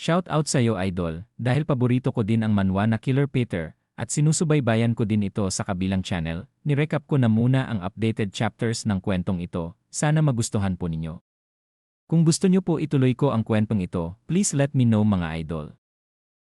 Shout out sa iyo idol, dahil paborito ko din ang manwa na Killer Peter, at sinusubaybayan ko din ito sa kabilang channel, nirecap ko na muna ang updated chapters ng kwentong ito, sana magustuhan po ninyo. Kung gusto nyo po ituloy ko ang kwentong ito, please let me know mga idol.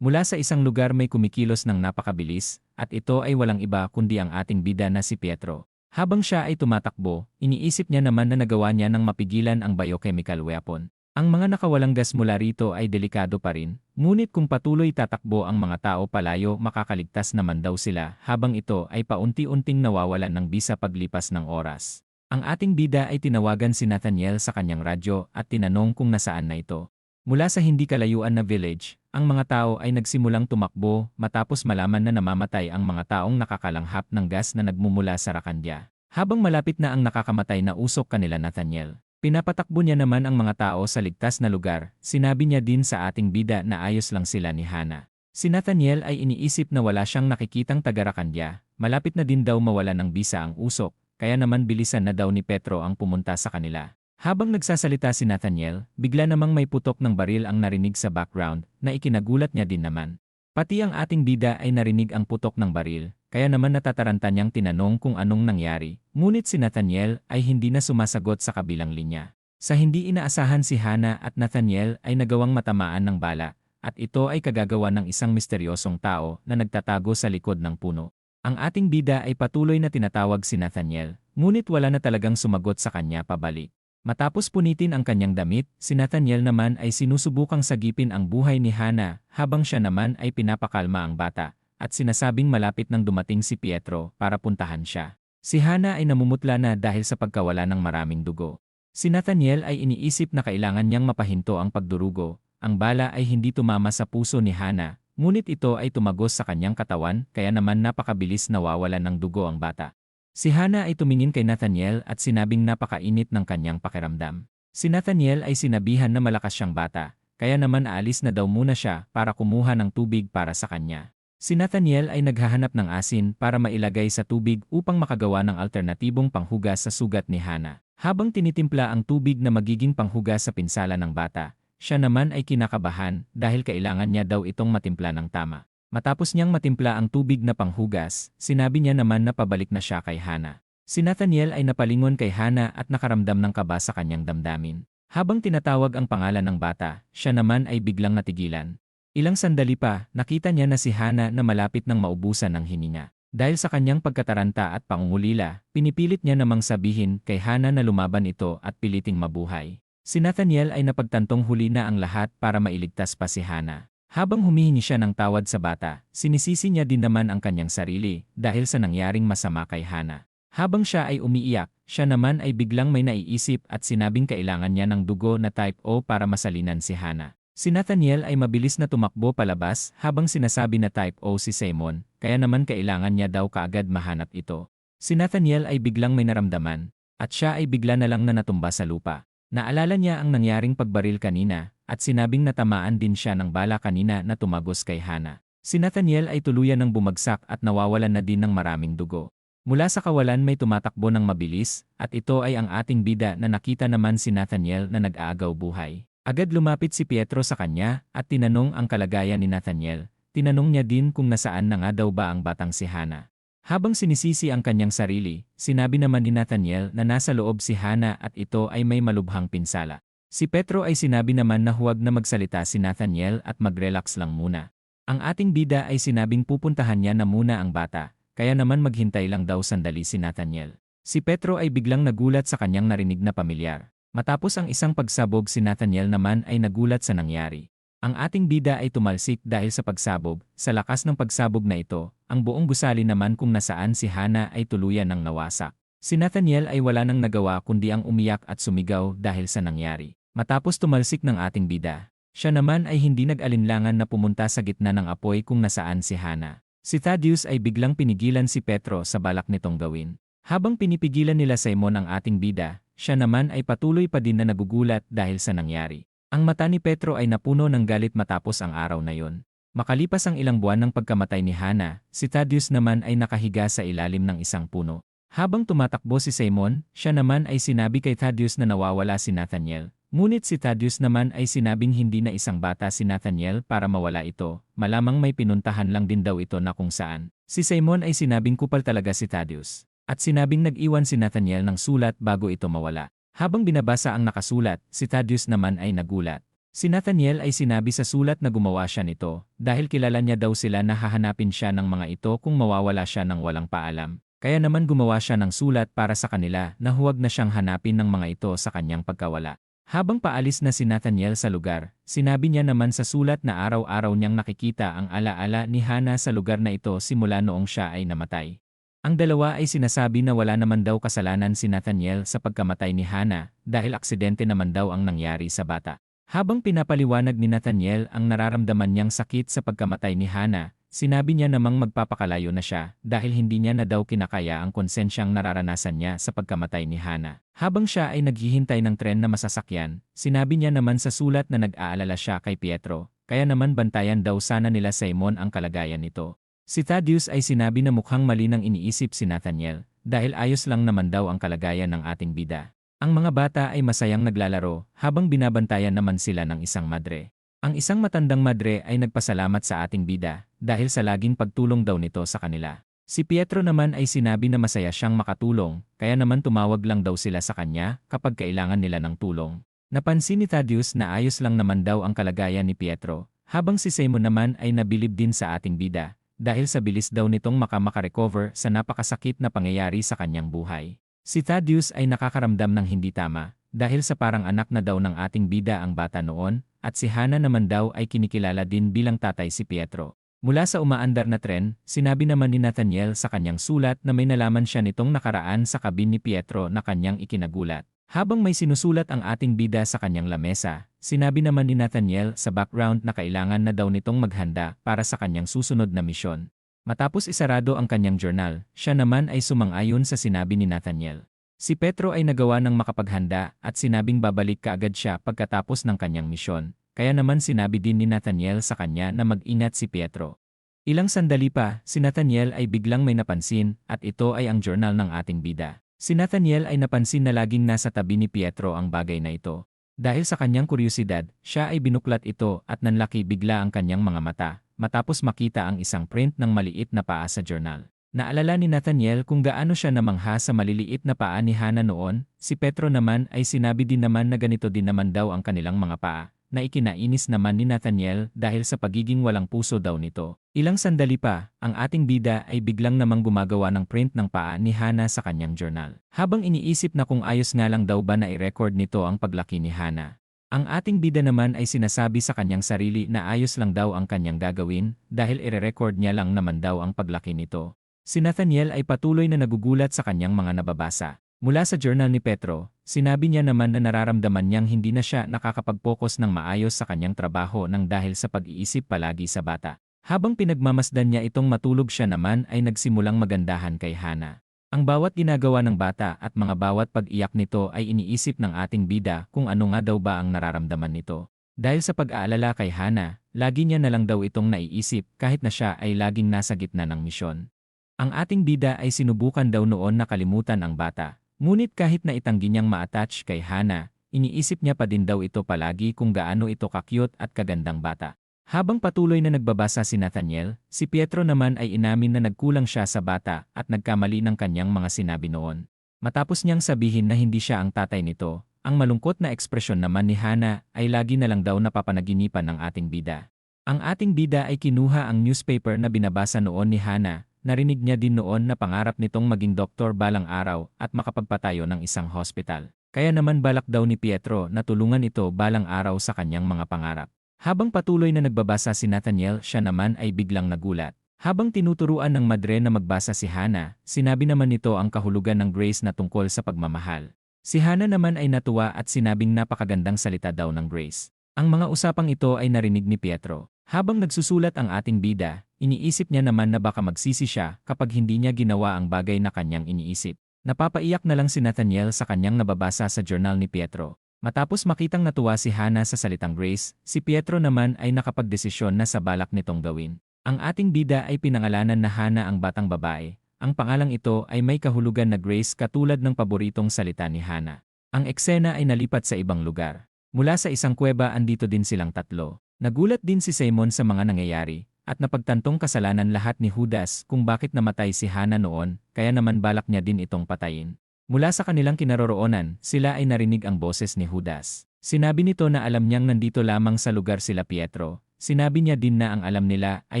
Mula sa isang lugar may kumikilos ng napakabilis, at ito ay walang iba kundi ang ating bida na si Pietro. Habang siya ay tumatakbo, iniisip niya naman na nagawa niya ng mapigilan ang biochemical weapon. Ang mga nakawalang gas mula rito ay delikado pa rin, ngunit kung patuloy tatakbo ang mga tao palayo makakaligtas naman daw sila habang ito ay paunti-unting nawawalan ng bisa paglipas ng oras. Ang ating bida ay tinawagan si Nathaniel sa kanyang radyo at tinanong kung nasaan na ito. Mula sa hindi kalayuan na village, ang mga tao ay nagsimulang tumakbo matapos malaman na namamatay ang mga taong nakakalanghap ng gas na nagmumula sa Rakandya. Habang malapit na ang nakakamatay na usok kanila Nathaniel, Pinapatakbo niya naman ang mga tao sa ligtas na lugar, sinabi niya din sa ating bida na ayos lang sila ni Hana. Si Nathaniel ay iniisip na wala siyang nakikitang tagarakandya, malapit na din daw mawala ng bisa ang usok, kaya naman bilisan na daw ni Petro ang pumunta sa kanila. Habang nagsasalita si Nathaniel, bigla namang may putok ng baril ang narinig sa background na ikinagulat niya din naman. Pati ang ating bida ay narinig ang putok ng baril, kaya naman natataranta niyang tinanong kung anong nangyari, ngunit si Nathaniel ay hindi na sumasagot sa kabilang linya. Sa hindi inaasahan si Hana at Nathaniel ay nagawang matamaan ng bala, at ito ay kagagawa ng isang misteryosong tao na nagtatago sa likod ng puno. Ang ating bida ay patuloy na tinatawag si Nathaniel, ngunit wala na talagang sumagot sa kanya pabalik. Matapos punitin ang kanyang damit, si Nathaniel naman ay sinusubukang sagipin ang buhay ni Hana habang siya naman ay pinapakalma ang bata, at sinasabing malapit nang dumating si Pietro para puntahan siya. Si Hana ay namumutla na dahil sa pagkawala ng maraming dugo. Si Nathaniel ay iniisip na kailangan niyang mapahinto ang pagdurugo. Ang bala ay hindi tumama sa puso ni Hana, ngunit ito ay tumagos sa kanyang katawan kaya naman napakabilis nawawalan ng dugo ang bata. Si Hana ay tumingin kay Nathaniel at sinabing napakainit ng kanyang pakiramdam. Si Nathaniel ay sinabihan na malakas siyang bata, kaya naman aalis na daw muna siya para kumuha ng tubig para sa kanya. Si Nathaniel ay naghahanap ng asin para mailagay sa tubig upang makagawa ng alternatibong panghugas sa sugat ni Hana. Habang tinitimpla ang tubig na magiging panghugas sa pinsala ng bata, siya naman ay kinakabahan dahil kailangan niya daw itong matimpla ng tama. Matapos niyang matimpla ang tubig na panghugas, sinabi niya naman na pabalik na siya kay Hana. Si Nathaniel ay napalingon kay Hana at nakaramdam ng kaba sa kanyang damdamin. Habang tinatawag ang pangalan ng bata, siya naman ay biglang natigilan. Ilang sandali pa, nakita niya na si Hana na malapit ng maubusan ng hininga. Dahil sa kanyang pagkataranta at pangungulila, pinipilit niya namang sabihin kay Hana na lumaban ito at piliting mabuhay. Si Nathaniel ay napagtantong huli na ang lahat para mailigtas pa si Hana. Habang humihingi siya ng tawad sa bata, sinisisi niya din naman ang kanyang sarili dahil sa nangyaring masama kay Hana. Habang siya ay umiiyak, siya naman ay biglang may naiisip at sinabing kailangan niya ng dugo na type O para masalinan si Hana. Si Nathaniel ay mabilis na tumakbo palabas habang sinasabi na type O si Simon, kaya naman kailangan niya daw kaagad mahanap ito. Si Nathaniel ay biglang may naramdaman, at siya ay bigla na lang na natumba sa lupa. Naalala niya ang nangyaring pagbaril kanina, at sinabing natamaan din siya ng bala kanina na tumagos kay Hana. Si Nathaniel ay tuluyan ng bumagsak at nawawalan na din ng maraming dugo. Mula sa kawalan may tumatakbo ng mabilis, at ito ay ang ating bida na nakita naman si Nathaniel na nag-aagaw buhay. Agad lumapit si Pietro sa kanya at tinanong ang kalagayan ni Nathaniel. Tinanong niya din kung nasaan na nga daw ba ang batang si Hana. Habang sinisisi ang kanyang sarili, sinabi naman ni Nathaniel na nasa loob si Hana at ito ay may malubhang pinsala. Si Petro ay sinabi naman na huwag na magsalita si Nathaniel at mag-relax lang muna. Ang ating bida ay sinabing pupuntahan niya na muna ang bata, kaya naman maghintay lang daw sandali si Nathaniel. Si Petro ay biglang nagulat sa kanyang narinig na pamilyar. Matapos ang isang pagsabog si Nathaniel naman ay nagulat sa nangyari. Ang ating bida ay tumalsik dahil sa pagsabog, sa lakas ng pagsabog na ito, ang buong gusali naman kung nasaan si Hana ay tuluyan ng nawasak. Si Nathaniel ay wala nang nagawa kundi ang umiyak at sumigaw dahil sa nangyari. Matapos tumalsik ng ating bida, siya naman ay hindi nag-alinlangan na pumunta sa gitna ng apoy kung nasaan si Hana. Si Thaddeus ay biglang pinigilan si Petro sa balak nitong gawin. Habang pinipigilan nila Simon ang ating bida, siya naman ay patuloy pa din na nagugulat dahil sa nangyari. Ang mata ni Petro ay napuno ng galit matapos ang araw na yon. Makalipas ang ilang buwan ng pagkamatay ni Hana, si Thaddeus naman ay nakahiga sa ilalim ng isang puno. Habang tumatakbo si Simon, siya naman ay sinabi kay Thaddeus na nawawala si Nathaniel, Ngunit si Thaddeus naman ay sinabing hindi na isang bata si Nathaniel para mawala ito, malamang may pinuntahan lang din daw ito na kung saan. Si Simon ay sinabing kupal talaga si Thaddeus. At sinabing nag-iwan si Nathaniel ng sulat bago ito mawala. Habang binabasa ang nakasulat, si Thaddeus naman ay nagulat. Si Nathaniel ay sinabi sa sulat na gumawa siya nito, dahil kilala niya daw sila na hahanapin siya ng mga ito kung mawawala siya ng walang paalam. Kaya naman gumawa siya ng sulat para sa kanila na huwag na siyang hanapin ng mga ito sa kanyang pagkawala. Habang paalis na si Nathaniel sa lugar, sinabi niya naman sa sulat na araw-araw niyang nakikita ang alaala ni Hana sa lugar na ito simula noong siya ay namatay. Ang dalawa ay sinasabi na wala naman daw kasalanan si Nathaniel sa pagkamatay ni Hana dahil aksidente naman daw ang nangyari sa bata. Habang pinapaliwanag ni Nathaniel ang nararamdaman niyang sakit sa pagkamatay ni Hana, Sinabi niya namang magpapakalayo na siya dahil hindi niya na daw kinakaya ang konsensyang nararanasan niya sa pagkamatay ni Hana. Habang siya ay naghihintay ng tren na masasakyan, sinabi niya naman sa sulat na nag-aalala siya kay Pietro, kaya naman bantayan daw sana nila Simon ang kalagayan nito. Si Thaddeus ay sinabi na mukhang mali nang iniisip si Nathaniel dahil ayos lang naman daw ang kalagayan ng ating bida. Ang mga bata ay masayang naglalaro habang binabantayan naman sila ng isang madre. Ang isang matandang madre ay nagpasalamat sa ating bida dahil sa laging pagtulong daw nito sa kanila. Si Pietro naman ay sinabi na masaya siyang makatulong, kaya naman tumawag lang daw sila sa kanya kapag kailangan nila ng tulong. Napansin ni Thaddeus na ayos lang naman daw ang kalagayan ni Pietro, habang si Simon naman ay nabilib din sa ating bida, dahil sa bilis daw nitong makamakarecover sa napakasakit na pangyayari sa kanyang buhay. Si Thaddeus ay nakakaramdam ng hindi tama, dahil sa parang anak na daw ng ating bida ang bata noon, at si Hana naman daw ay kinikilala din bilang tatay si Pietro. Mula sa umaandar na tren, sinabi naman ni Nathaniel sa kanyang sulat na may nalaman siya nitong nakaraan sa kabin ni Pietro na kanyang ikinagulat. Habang may sinusulat ang ating bida sa kanyang lamesa, sinabi naman ni Nathaniel sa background na kailangan na daw nitong maghanda para sa kanyang susunod na misyon. Matapos isarado ang kanyang journal, siya naman ay sumang-ayon sa sinabi ni Nathaniel. Si Petro ay nagawa ng makapaghanda at sinabing babalik kaagad siya pagkatapos ng kanyang misyon, kaya naman sinabi din ni Nathaniel sa kanya na mag-ingat si Pietro. Ilang sandali pa, si Nathaniel ay biglang may napansin at ito ay ang journal ng ating bida. Si Nathaniel ay napansin na laging nasa tabi ni Pietro ang bagay na ito. Dahil sa kanyang kuryosidad, siya ay binuklat ito at nanlaki bigla ang kanyang mga mata, matapos makita ang isang print ng maliit na paa sa journal. Naalala ni Nathaniel kung gaano siya namangha sa maliliit na paa ni Hana noon, si Petro naman ay sinabi din naman na ganito din naman daw ang kanilang mga paa, na ikinainis naman ni Nathaniel dahil sa pagiging walang puso daw nito. Ilang sandali pa, ang ating bida ay biglang namang gumagawa ng print ng paa ni Hana sa kanyang journal. Habang iniisip na kung ayos nga lang daw ba na i-record nito ang paglaki ni Hana. Ang ating bida naman ay sinasabi sa kanyang sarili na ayos lang daw ang kanyang gagawin dahil ire-record niya lang naman daw ang paglaki nito. Si Nathaniel ay patuloy na nagugulat sa kanyang mga nababasa. Mula sa journal ni Petro, sinabi niya naman na nararamdaman niyang hindi na siya nakakapag-focus ng maayos sa kanyang trabaho nang dahil sa pag-iisip palagi sa bata. Habang pinagmamasdan niya itong matulog siya naman ay nagsimulang magandahan kay Hana. Ang bawat ginagawa ng bata at mga bawat pag-iyak nito ay iniisip ng ating bida kung ano nga daw ba ang nararamdaman nito. Dahil sa pag-aalala kay Hana, lagi niya na lang daw itong naiisip kahit na siya ay laging nasa gitna ng misyon. Ang ating bida ay sinubukan daw noon na kalimutan ang bata. Ngunit kahit na itanggi niyang ma-attach kay Hana, iniisip niya pa din daw ito palagi kung gaano ito kakyut at kagandang bata. Habang patuloy na nagbabasa si Nathaniel, si Pietro naman ay inamin na nagkulang siya sa bata at nagkamali ng kanyang mga sinabi noon. Matapos niyang sabihin na hindi siya ang tatay nito, ang malungkot na ekspresyon naman ni Hana ay lagi na lang daw napapanaginipan ng ating bida. Ang ating bida ay kinuha ang newspaper na binabasa noon ni Hana Narinig niya din noon na pangarap nitong maging doktor balang araw at makapagpatayo ng isang hospital. Kaya naman balak daw ni Pietro na tulungan ito balang araw sa kanyang mga pangarap. Habang patuloy na nagbabasa si Nathaniel, siya naman ay biglang nagulat. Habang tinuturuan ng madre na magbasa si Hana, sinabi naman nito ang kahulugan ng grace na tungkol sa pagmamahal. Si Hana naman ay natuwa at sinabing napakagandang salita daw ng grace. Ang mga usapang ito ay narinig ni Pietro. Habang nagsusulat ang ating bida, iniisip niya naman na baka magsisi siya kapag hindi niya ginawa ang bagay na kanyang iniisip. Napapaiyak na lang si Nathaniel sa kanyang nababasa sa journal ni Pietro. Matapos makitang natuwa si Hana sa salitang grace, si Pietro naman ay nakapagdesisyon na sa balak nitong gawin. Ang ating bida ay pinangalanan na Hana ang batang babae. Ang pangalang ito ay may kahulugan na grace katulad ng paboritong salita ni Hana. Ang eksena ay nalipat sa ibang lugar. Mula sa isang kuweba andito din silang tatlo. Nagulat din si Simon sa mga nangyayari, at napagtantong kasalanan lahat ni Judas kung bakit namatay si Hana noon, kaya naman balak niya din itong patayin. Mula sa kanilang kinaroroonan, sila ay narinig ang boses ni Judas. Sinabi nito na alam niyang nandito lamang sa lugar sila Pietro. Sinabi niya din na ang alam nila ay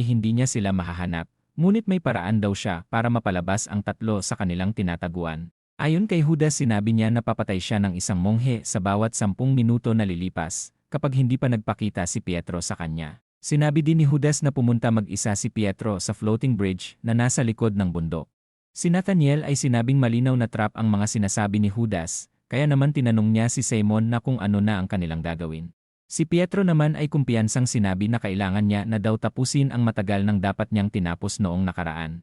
hindi niya sila mahahanap, ngunit may paraan daw siya para mapalabas ang tatlo sa kanilang tinataguan. Ayon kay Judas sinabi niya na papatay siya ng isang monghe sa bawat sampung minuto na lilipas, kapag hindi pa nagpakita si Pietro sa kanya. Sinabi din ni Judas na pumunta mag-isa si Pietro sa floating bridge na nasa likod ng bundok. Si Nathaniel ay sinabing malinaw na trap ang mga sinasabi ni Judas, kaya naman tinanong niya si Simon na kung ano na ang kanilang gagawin. Si Pietro naman ay kumpiyansang sinabi na kailangan niya na daw tapusin ang matagal ng dapat niyang tinapos noong nakaraan.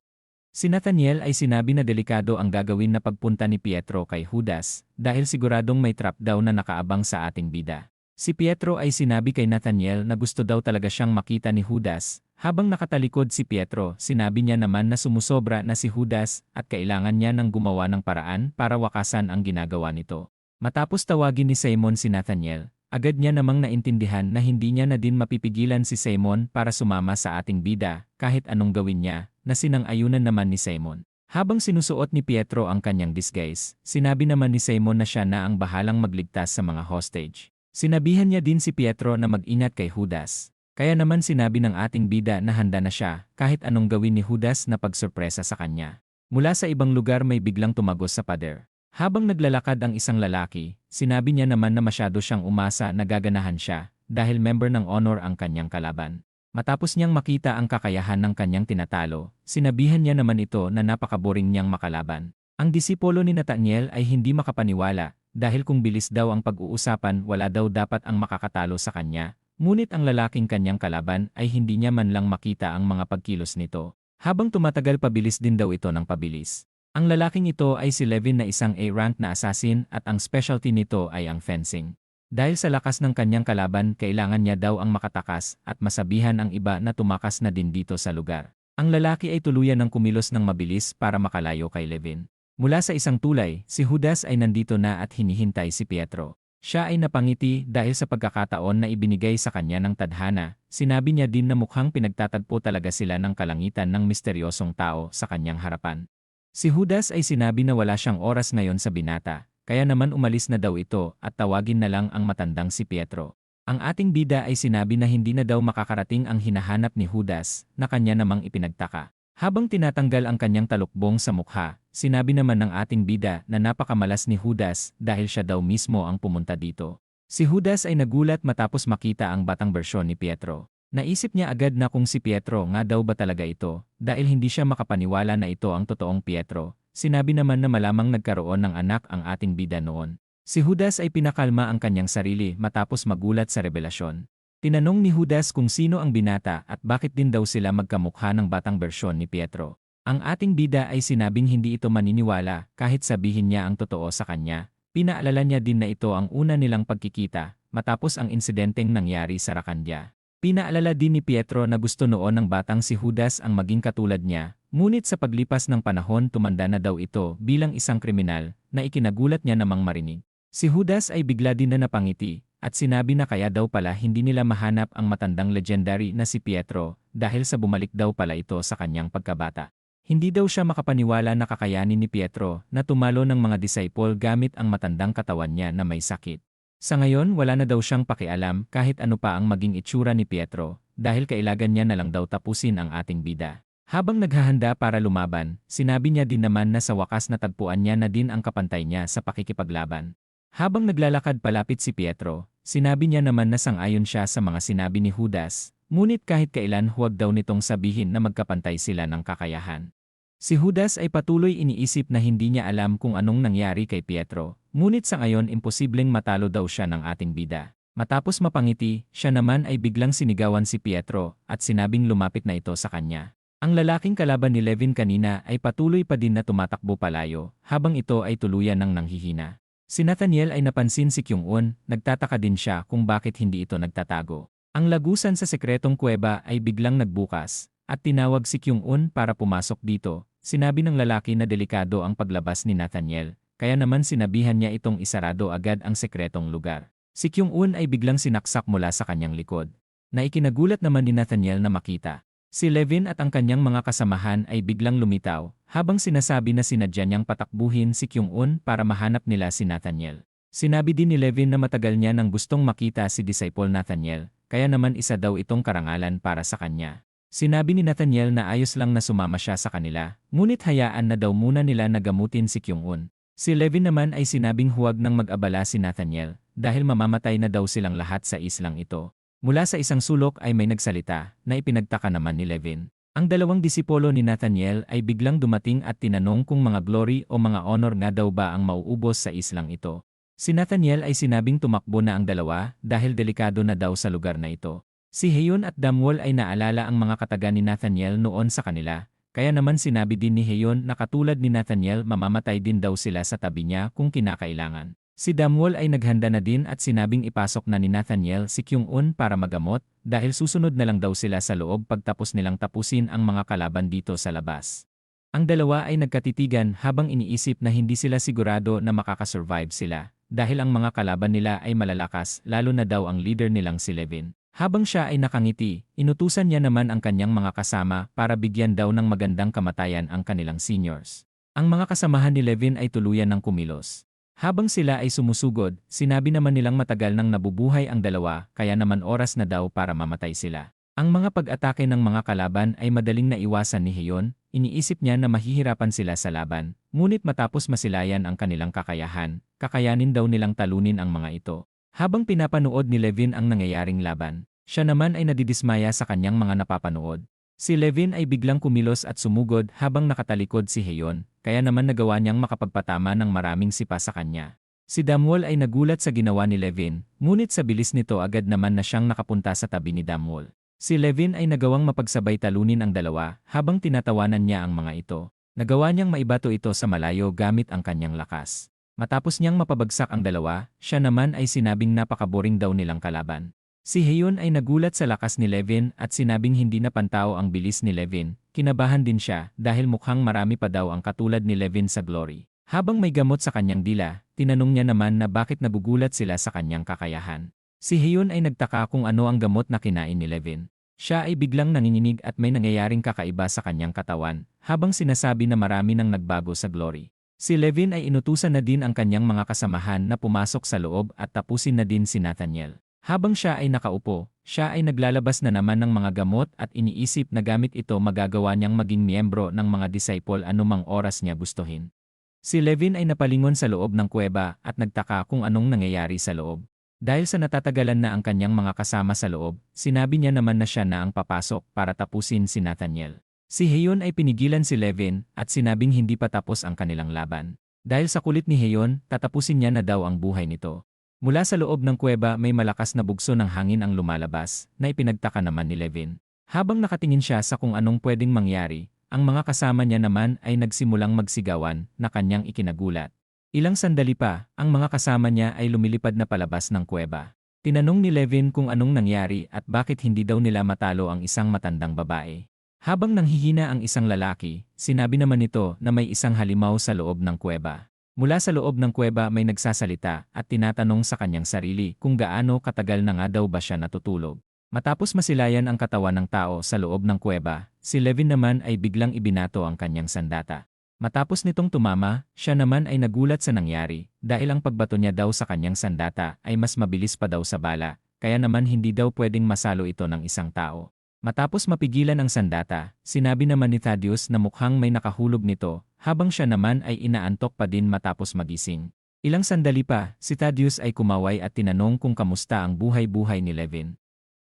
Si Nathaniel ay sinabi na delikado ang gagawin na pagpunta ni Pietro kay Judas dahil siguradong may trap daw na nakaabang sa ating bida. Si Pietro ay sinabi kay Nathaniel na gusto daw talaga siyang makita ni Judas. Habang nakatalikod si Pietro, sinabi niya naman na sumusobra na si Judas at kailangan niya ng gumawa ng paraan para wakasan ang ginagawa nito. Matapos tawagin ni Simon si Nathaniel, agad niya namang naintindihan na hindi niya na din mapipigilan si Simon para sumama sa ating bida kahit anong gawin niya na sinang-ayunan naman ni Simon. Habang sinusuot ni Pietro ang kanyang disguise, sinabi naman ni Simon na siya na ang bahalang magligtas sa mga hostage. Sinabihan niya din si Pietro na mag-ingat kay Judas. Kaya naman sinabi ng ating bida na handa na siya kahit anong gawin ni Judas na pagsurpresa sa kanya. Mula sa ibang lugar may biglang tumagos sa pader. Habang naglalakad ang isang lalaki, sinabi niya naman na masyado siyang umasa na gaganahan siya dahil member ng honor ang kanyang kalaban. Matapos niyang makita ang kakayahan ng kanyang tinatalo, sinabihan niya naman ito na napakaboring niyang makalaban. Ang disipulo ni Nathaniel ay hindi makapaniwala dahil kung bilis daw ang pag-uusapan wala daw dapat ang makakatalo sa kanya, ngunit ang lalaking kanyang kalaban ay hindi niya man lang makita ang mga pagkilos nito. Habang tumatagal pabilis din daw ito ng pabilis. Ang lalaking ito ay si Levin na isang A-rank na assassin at ang specialty nito ay ang fencing. Dahil sa lakas ng kanyang kalaban, kailangan niya daw ang makatakas at masabihan ang iba na tumakas na din dito sa lugar. Ang lalaki ay tuluyan ng kumilos ng mabilis para makalayo kay Levin. Mula sa isang tulay, si Judas ay nandito na at hinihintay si Pietro. Siya ay napangiti dahil sa pagkakataon na ibinigay sa kanya ng tadhana, sinabi niya din na mukhang pinagtatagpo talaga sila ng kalangitan ng misteryosong tao sa kanyang harapan. Si Judas ay sinabi na wala siyang oras ngayon sa binata, kaya naman umalis na daw ito at tawagin na lang ang matandang si Pietro. Ang ating bida ay sinabi na hindi na daw makakarating ang hinahanap ni Judas na kanya namang ipinagtaka. Habang tinatanggal ang kanyang talukbong sa mukha, sinabi naman ng ating bida na napakamalas ni Judas dahil siya daw mismo ang pumunta dito. Si Judas ay nagulat matapos makita ang batang bersyon ni Pietro. Naisip niya agad na kung si Pietro nga daw ba talaga ito, dahil hindi siya makapaniwala na ito ang totoong Pietro, Sinabi naman na malamang nagkaroon ng anak ang ating bida noon. Si Judas ay pinakalma ang kanyang sarili matapos magulat sa revelasyon. Tinanong ni Judas kung sino ang binata at bakit din daw sila magkamukha ng batang bersyon ni Pietro. Ang ating bida ay sinabing hindi ito maniniwala kahit sabihin niya ang totoo sa kanya. Pinaalala niya din na ito ang una nilang pagkikita matapos ang insidenteng nangyari sa Rakandya. Pinaalala din ni Pietro na gusto noon ng batang si Judas ang maging katulad niya, ngunit sa paglipas ng panahon tumanda na daw ito bilang isang kriminal na ikinagulat niya namang marinig. Si Judas ay bigla din na napangiti, at sinabi na kaya daw pala hindi nila mahanap ang matandang legendary na si Pietro dahil sa bumalik daw pala ito sa kanyang pagkabata. Hindi daw siya makapaniwala na kakayanin ni Pietro na tumalo ng mga disciple gamit ang matandang katawan niya na may sakit. Sa ngayon wala na daw siyang pakialam kahit ano pa ang maging itsura ni Pietro, dahil kailagan niya na lang daw tapusin ang ating bida. Habang naghahanda para lumaban, sinabi niya din naman na sa wakas natagpuan niya na din ang kapantay niya sa pakikipaglaban. Habang naglalakad palapit si Pietro, sinabi niya naman na sangayon siya sa mga sinabi ni Judas, ngunit kahit kailan huwag daw nitong sabihin na magkapantay sila ng kakayahan. Si Judas ay patuloy iniisip na hindi niya alam kung anong nangyari kay Pietro, ngunit sa ngayon imposibleng matalo daw siya ng ating bida. Matapos mapangiti, siya naman ay biglang sinigawan si Pietro at sinabing lumapit na ito sa kanya. Ang lalaking kalaban ni Levin kanina ay patuloy pa din na tumatakbo palayo habang ito ay tuluyan ng nanghihina. Si Nathaniel ay napansin si Kyung-un, nagtataka din siya kung bakit hindi ito nagtatago. Ang lagusan sa sekretong kuweba ay biglang nagbukas, at tinawag si Kyung-un para pumasok dito, Sinabi ng lalaki na delikado ang paglabas ni Nathaniel, kaya naman sinabihan niya itong isarado agad ang sekretong lugar. Si Kyung-un ay biglang sinaksak mula sa kanyang likod. Na ikinagulat naman ni Nathaniel na makita. Si Levin at ang kanyang mga kasamahan ay biglang lumitaw, habang sinasabi na sinadya niyang patakbuhin si Kyung-un para mahanap nila si Nathaniel. Sinabi din ni Levin na matagal niya nang gustong makita si Disciple Nathaniel, kaya naman isa daw itong karangalan para sa kanya. Sinabi ni Nathaniel na ayos lang na sumama siya sa kanila, ngunit hayaan na daw muna nila nagamutin si Kyung-un. Si Levin naman ay sinabing huwag nang mag-abala si Nathaniel, dahil mamamatay na daw silang lahat sa islang ito. Mula sa isang sulok ay may nagsalita na ipinagtaka naman ni Levin. Ang dalawang disipolo ni Nathaniel ay biglang dumating at tinanong kung mga glory o mga honor nga daw ba ang mauubos sa islang ito. Si Nathaniel ay sinabing tumakbo na ang dalawa dahil delikado na daw sa lugar na ito. Si Heyon at Damwol ay naalala ang mga kataga ni Nathaniel noon sa kanila, kaya naman sinabi din ni Heyon na katulad ni Nathaniel mamamatay din daw sila sa tabi niya kung kinakailangan. Si Damwol ay naghanda na din at sinabing ipasok na ni Nathaniel si Kyung-un para magamot dahil susunod na lang daw sila sa loob pagtapos nilang tapusin ang mga kalaban dito sa labas. Ang dalawa ay nagkatitigan habang iniisip na hindi sila sigurado na makakasurvive sila dahil ang mga kalaban nila ay malalakas lalo na daw ang leader nilang si Levin. Habang siya ay nakangiti, inutusan niya naman ang kanyang mga kasama para bigyan daw ng magandang kamatayan ang kanilang seniors. Ang mga kasamahan ni Levin ay tuluyan ng kumilos. Habang sila ay sumusugod, sinabi naman nilang matagal nang nabubuhay ang dalawa kaya naman oras na daw para mamatay sila. Ang mga pag-atake ng mga kalaban ay madaling naiwasan ni Heyon, iniisip niya na mahihirapan sila sa laban, ngunit matapos masilayan ang kanilang kakayahan, kakayanin daw nilang talunin ang mga ito. Habang pinapanood ni Levin ang nangyayaring laban, siya naman ay nadidismaya sa kanyang mga napapanood. Si Levin ay biglang kumilos at sumugod habang nakatalikod si Heyon, kaya naman nagawa niyang makapagpatama ng maraming sipa sa kanya. Si Damwol ay nagulat sa ginawa ni Levin, ngunit sa bilis nito agad naman na siyang nakapunta sa tabi ni Damwol. Si Levin ay nagawang mapagsabay talunin ang dalawa habang tinatawanan niya ang mga ito. Nagawa niyang maibato ito sa malayo gamit ang kanyang lakas. Matapos niyang mapabagsak ang dalawa, siya naman ay sinabing napakaboring daw nilang kalaban. Si Heyon ay nagulat sa lakas ni Levin at sinabing hindi na pantao ang bilis ni Levin. Kinabahan din siya dahil mukhang marami pa daw ang katulad ni Levin sa glory. Habang may gamot sa kanyang dila, tinanong niya naman na bakit nabugulat sila sa kanyang kakayahan. Si Heyon ay nagtaka kung ano ang gamot na kinain ni Levin. Siya ay biglang nanginginig at may nangyayaring kakaiba sa kanyang katawan, habang sinasabi na marami nang nagbago sa glory. Si Levin ay inutusan na din ang kanyang mga kasamahan na pumasok sa loob at tapusin na din si Nathaniel. Habang siya ay nakaupo, siya ay naglalabas na naman ng mga gamot at iniisip na gamit ito magagawa niyang maging miyembro ng mga disciple anumang oras niya gustuhin. Si Levin ay napalingon sa loob ng kuweba at nagtaka kung anong nangyayari sa loob. Dahil sa natatagalan na ang kanyang mga kasama sa loob, sinabi niya naman na siya na ang papasok para tapusin si Nathaniel. Si Heyon ay pinigilan si Levin at sinabing hindi pa tapos ang kanilang laban. Dahil sa kulit ni Heyon, tatapusin niya na daw ang buhay nito. Mula sa loob ng kuweba may malakas na bugso ng hangin ang lumalabas, na ipinagtaka naman ni Levin. Habang nakatingin siya sa kung anong pwedeng mangyari, ang mga kasama niya naman ay nagsimulang magsigawan na kanyang ikinagulat. Ilang sandali pa, ang mga kasama niya ay lumilipad na palabas ng kuweba. Tinanong ni Levin kung anong nangyari at bakit hindi daw nila matalo ang isang matandang babae. Habang nanghihina ang isang lalaki, sinabi naman nito na may isang halimaw sa loob ng kuweba. Mula sa loob ng kuweba may nagsasalita at tinatanong sa kanyang sarili kung gaano katagal na nga daw ba siya natutulog. Matapos masilayan ang katawan ng tao sa loob ng kuweba, si Levin naman ay biglang ibinato ang kanyang sandata. Matapos nitong tumama, siya naman ay nagulat sa nangyari dahil ang pagbato niya daw sa kanyang sandata ay mas mabilis pa daw sa bala, kaya naman hindi daw pwedeng masalo ito ng isang tao. Matapos mapigilan ang sandata, sinabi naman ni Thaddeus na mukhang may nakahulog nito, habang siya naman ay inaantok pa din matapos magising. Ilang sandali pa, si Thaddeus ay kumaway at tinanong kung kamusta ang buhay-buhay ni Levin.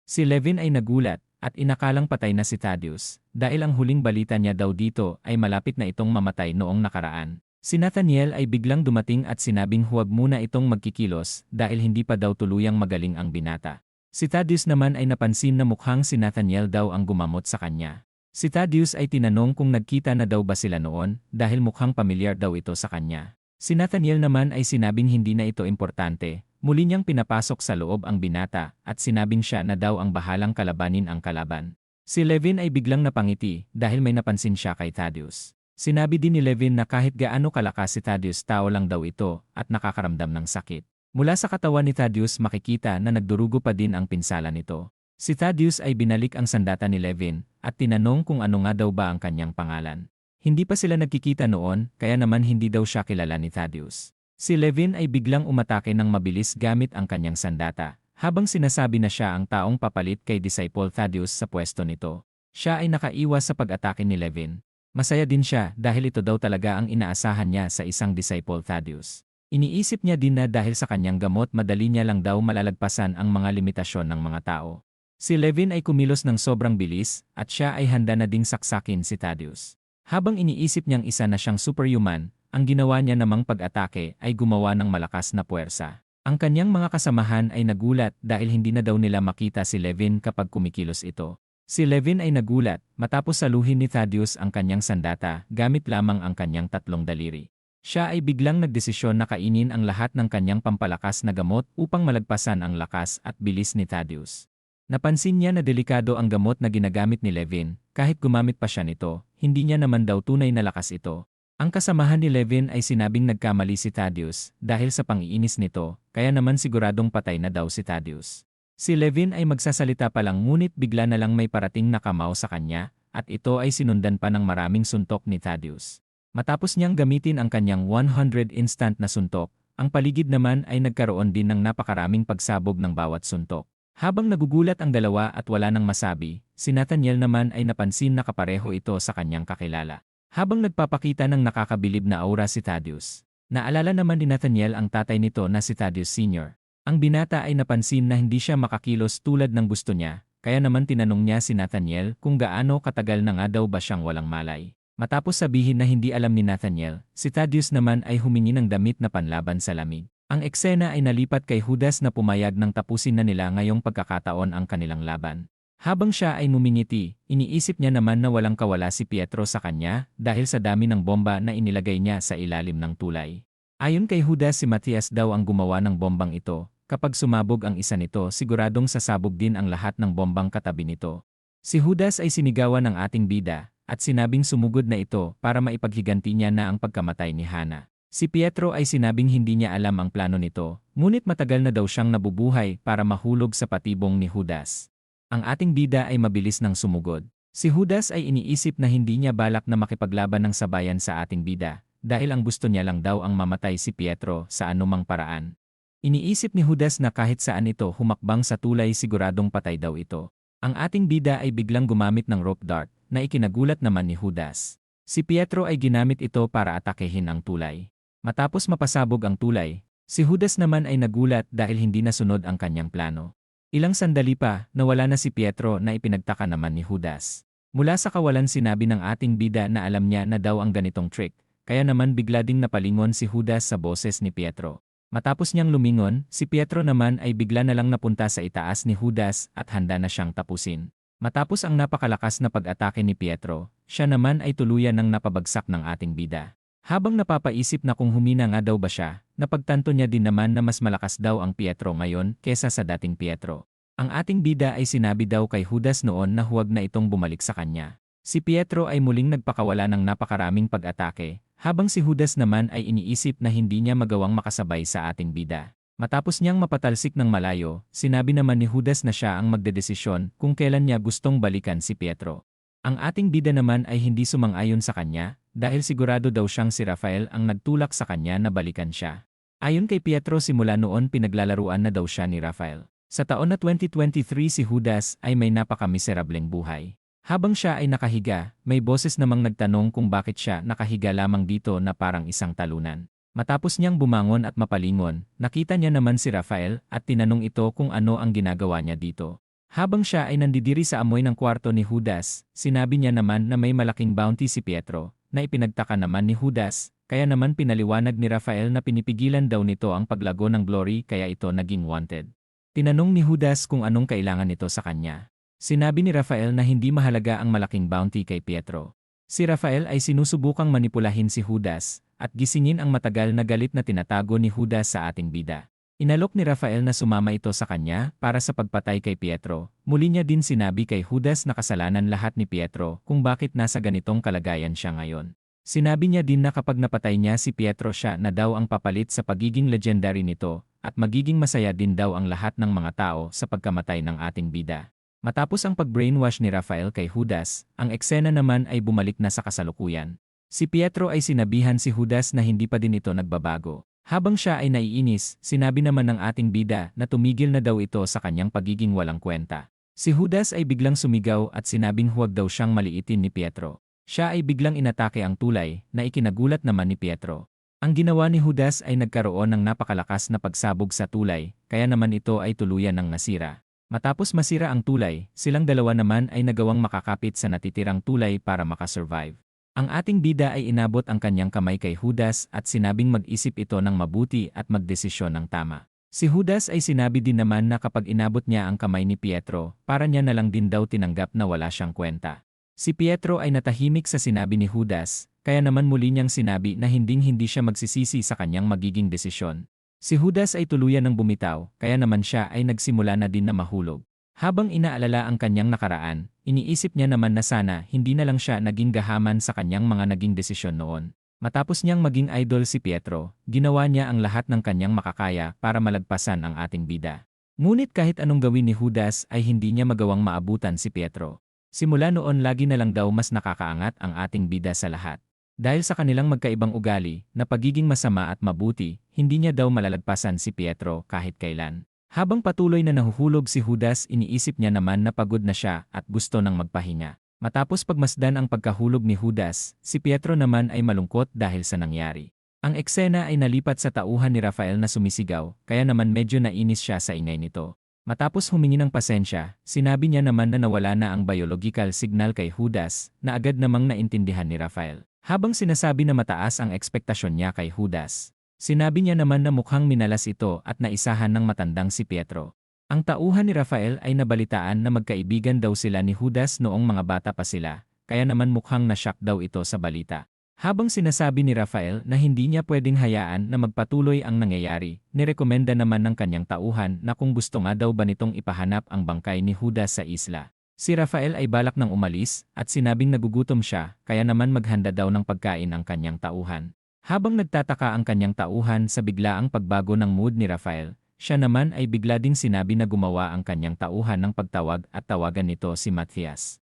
Si Levin ay nagulat, at inakalang patay na si Thaddeus, dahil ang huling balita niya daw dito ay malapit na itong mamatay noong nakaraan. Si Nathaniel ay biglang dumating at sinabing huwag muna itong magkikilos dahil hindi pa daw tuluyang magaling ang binata. Si Thaddeus naman ay napansin na mukhang si Nathaniel daw ang gumamot sa kanya. Si Thaddeus ay tinanong kung nagkita na daw ba sila noon dahil mukhang pamilyar daw ito sa kanya. Si Nathaniel naman ay sinabing hindi na ito importante, muli niyang pinapasok sa loob ang binata at sinabing siya na daw ang bahalang kalabanin ang kalaban. Si Levin ay biglang napangiti dahil may napansin siya kay Thaddeus. Sinabi din ni Levin na kahit gaano kalakas si Thaddeus tao lang daw ito at nakakaramdam ng sakit. Mula sa katawan ni Thaddeus makikita na nagdurugo pa din ang pinsala nito. Si Thaddeus ay binalik ang sandata ni Levin at tinanong kung ano nga daw ba ang kanyang pangalan. Hindi pa sila nagkikita noon kaya naman hindi daw siya kilala ni Thaddeus. Si Levin ay biglang umatake ng mabilis gamit ang kanyang sandata, habang sinasabi na siya ang taong papalit kay Disciple Thaddeus sa pwesto nito. Siya ay nakaiwas sa pag-atake ni Levin. Masaya din siya dahil ito daw talaga ang inaasahan niya sa isang Disciple Thaddeus. Iniisip niya din na dahil sa kanyang gamot madali niya lang daw malalagpasan ang mga limitasyon ng mga tao. Si Levin ay kumilos ng sobrang bilis at siya ay handa na ding saksakin si Thaddeus. Habang iniisip niyang isa na siyang superhuman, ang ginawa niya namang pag-atake ay gumawa ng malakas na puwersa. Ang kanyang mga kasamahan ay nagulat dahil hindi na daw nila makita si Levin kapag kumikilos ito. Si Levin ay nagulat matapos saluhin ni Thaddeus ang kanyang sandata gamit lamang ang kanyang tatlong daliri. Siya ay biglang nagdesisyon na kainin ang lahat ng kanyang pampalakas na gamot upang malagpasan ang lakas at bilis ni Thaddeus. Napansin niya na delikado ang gamot na ginagamit ni Levin, kahit gumamit pa siya nito, hindi niya naman daw tunay na lakas ito. Ang kasamahan ni Levin ay sinabing nagkamali si Thaddeus dahil sa pangiinis nito, kaya naman siguradong patay na daw si Thaddeus. Si Levin ay magsasalita pa lang ngunit bigla na lang may parating na kamao sa kanya, at ito ay sinundan pa ng maraming suntok ni Thaddeus. Matapos niyang gamitin ang kanyang 100 instant na suntok, ang paligid naman ay nagkaroon din ng napakaraming pagsabog ng bawat suntok. Habang nagugulat ang dalawa at wala nang masabi, si Nathaniel naman ay napansin na kapareho ito sa kanyang kakilala. Habang nagpapakita ng nakakabilib na aura si Thaddeus, naalala naman ni Nathaniel ang tatay nito na si Thaddeus Sr. Ang binata ay napansin na hindi siya makakilos tulad ng gusto niya, kaya naman tinanong niya si Nathaniel kung gaano katagal na nga daw ba siyang walang malay. Matapos sabihin na hindi alam ni Nathaniel, si Thaddeus naman ay humingi ng damit na panlaban sa lamig. Ang eksena ay nalipat kay Judas na pumayag ng tapusin na nila ngayong pagkakataon ang kanilang laban. Habang siya ay mumingiti, iniisip niya naman na walang kawala si Pietro sa kanya dahil sa dami ng bomba na inilagay niya sa ilalim ng tulay. Ayon kay Judas si Matias daw ang gumawa ng bombang ito, kapag sumabog ang isa nito siguradong sasabog din ang lahat ng bombang katabi nito. Si Judas ay sinigawan ng ating bida, at sinabing sumugod na ito para maipaghiganti niya na ang pagkamatay ni Hana. Si Pietro ay sinabing hindi niya alam ang plano nito, ngunit matagal na daw siyang nabubuhay para mahulog sa patibong ni Judas. Ang ating bida ay mabilis nang sumugod. Si Judas ay iniisip na hindi niya balak na makipaglaban ng sabayan sa ating bida, dahil ang gusto niya lang daw ang mamatay si Pietro sa anumang paraan. Iniisip ni Judas na kahit saan ito humakbang sa tulay siguradong patay daw ito. Ang ating bida ay biglang gumamit ng rope dart, na ikinagulat naman ni Judas. Si Pietro ay ginamit ito para atakehin ang tulay. Matapos mapasabog ang tulay, si Judas naman ay nagulat dahil hindi nasunod ang kanyang plano. Ilang sandali pa, nawala na si Pietro na ipinagtaka naman ni Judas. Mula sa kawalan sinabi ng ating bida na alam niya na daw ang ganitong trick, kaya naman bigla ding napalingon si Judas sa boses ni Pietro. Matapos niyang lumingon, si Pietro naman ay bigla na lang napunta sa itaas ni Judas at handa na siyang tapusin. Matapos ang napakalakas na pag-atake ni Pietro, siya naman ay tuluyan ng napabagsak ng ating bida. Habang napapaisip na kung humina nga daw ba siya, napagtanto niya din naman na mas malakas daw ang Pietro ngayon kesa sa dating Pietro. Ang ating bida ay sinabi daw kay Judas noon na huwag na itong bumalik sa kanya. Si Pietro ay muling nagpakawala ng napakaraming pag-atake, habang si Judas naman ay iniisip na hindi niya magawang makasabay sa ating bida. Matapos niyang mapatalsik ng malayo, sinabi naman ni Judas na siya ang magdedesisyon kung kailan niya gustong balikan si Pietro. Ang ating bida naman ay hindi sumang-ayon sa kanya, dahil sigurado daw siyang si Rafael ang nagtulak sa kanya na balikan siya. Ayon kay Pietro simula noon pinaglalaruan na daw siya ni Rafael. Sa taon na 2023 si Judas ay may napakamiserableng buhay. Habang siya ay nakahiga, may boses namang nagtanong kung bakit siya nakahiga lamang dito na parang isang talunan. Matapos niyang bumangon at mapalingon, nakita niya naman si Rafael at tinanong ito kung ano ang ginagawa niya dito. Habang siya ay nandidiri sa amoy ng kwarto ni Judas, sinabi niya naman na may malaking bounty si Pietro, na ipinagtaka naman ni Judas, kaya naman pinaliwanag ni Rafael na pinipigilan daw nito ang paglago ng glory kaya ito naging wanted. Tinanong ni Judas kung anong kailangan nito sa kanya. Sinabi ni Rafael na hindi mahalaga ang malaking bounty kay Pietro. Si Rafael ay sinusubukang manipulahin si Judas at gisingin ang matagal na galit na tinatago ni Judas sa ating bida. Inalok ni Rafael na sumama ito sa kanya para sa pagpatay kay Pietro. Muli niya din sinabi kay Judas na kasalanan lahat ni Pietro kung bakit nasa ganitong kalagayan siya ngayon. Sinabi niya din na kapag napatay niya si Pietro siya na daw ang papalit sa pagiging legendary nito at magiging masaya din daw ang lahat ng mga tao sa pagkamatay ng ating bida. Matapos ang pag-brainwash ni Rafael kay Judas, ang eksena naman ay bumalik na sa kasalukuyan. Si Pietro ay sinabihan si Judas na hindi pa din ito nagbabago. Habang siya ay naiinis, sinabi naman ng ating bida na tumigil na daw ito sa kanyang pagiging walang kwenta. Si Judas ay biglang sumigaw at sinabing huwag daw siyang maliitin ni Pietro. Siya ay biglang inatake ang tulay na ikinagulat naman ni Pietro. Ang ginawa ni Judas ay nagkaroon ng napakalakas na pagsabog sa tulay, kaya naman ito ay tuluyan ng nasira. Matapos masira ang tulay, silang dalawa naman ay nagawang makakapit sa natitirang tulay para makasurvive. Ang ating bida ay inabot ang kanyang kamay kay Judas at sinabing mag-isip ito ng mabuti at magdesisyon ng tama. Si Judas ay sinabi din naman na kapag inabot niya ang kamay ni Pietro, para niya na lang din daw tinanggap na wala siyang kwenta. Si Pietro ay natahimik sa sinabi ni Judas, kaya naman muli niyang sinabi na hinding-hindi siya magsisisi sa kanyang magiging desisyon. Si Judas ay tuluyan ng bumitaw, kaya naman siya ay nagsimula na din na mahulog. Habang inaalala ang kanyang nakaraan, iniisip niya naman na sana hindi na lang siya naging gahaman sa kanyang mga naging desisyon noon. Matapos niyang maging idol si Pietro, ginawa niya ang lahat ng kanyang makakaya para malagpasan ang ating bida. Ngunit kahit anong gawin ni Judas ay hindi niya magawang maabutan si Pietro. Simula noon lagi na lang daw mas nakakaangat ang ating bida sa lahat. Dahil sa kanilang magkaibang ugali, na pagiging masama at mabuti, hindi niya daw malalagpasan si Pietro kahit kailan. Habang patuloy na nahuhulog si Judas iniisip niya naman na pagod na siya at gusto ng magpahinga. Matapos pagmasdan ang pagkahulog ni Judas, si Pietro naman ay malungkot dahil sa nangyari. Ang eksena ay nalipat sa tauhan ni Rafael na sumisigaw, kaya naman medyo nainis siya sa ingay nito. Matapos humingi ng pasensya, sinabi niya naman na nawala na ang biological signal kay Judas, na agad namang naintindihan ni Rafael. Habang sinasabi na mataas ang ekspektasyon niya kay Judas, sinabi niya naman na mukhang minalas ito at naisahan ng matandang si Pietro. Ang tauhan ni Rafael ay nabalitaan na magkaibigan daw sila ni Judas noong mga bata pa sila, kaya naman mukhang nashock daw ito sa balita. Habang sinasabi ni Rafael na hindi niya pwedeng hayaan na magpatuloy ang nangyayari, nirekomenda naman ng kanyang tauhan na kung gusto nga daw ba nitong ipahanap ang bangkay ni Judas sa isla, Si Rafael ay balak ng umalis at sinabing nagugutom siya kaya naman maghanda daw ng pagkain ang kanyang tauhan. Habang nagtataka ang kanyang tauhan sa biglaang pagbago ng mood ni Rafael, siya naman ay bigla ding sinabi na gumawa ang kanyang tauhan ng pagtawag at tawagan nito si Matthias.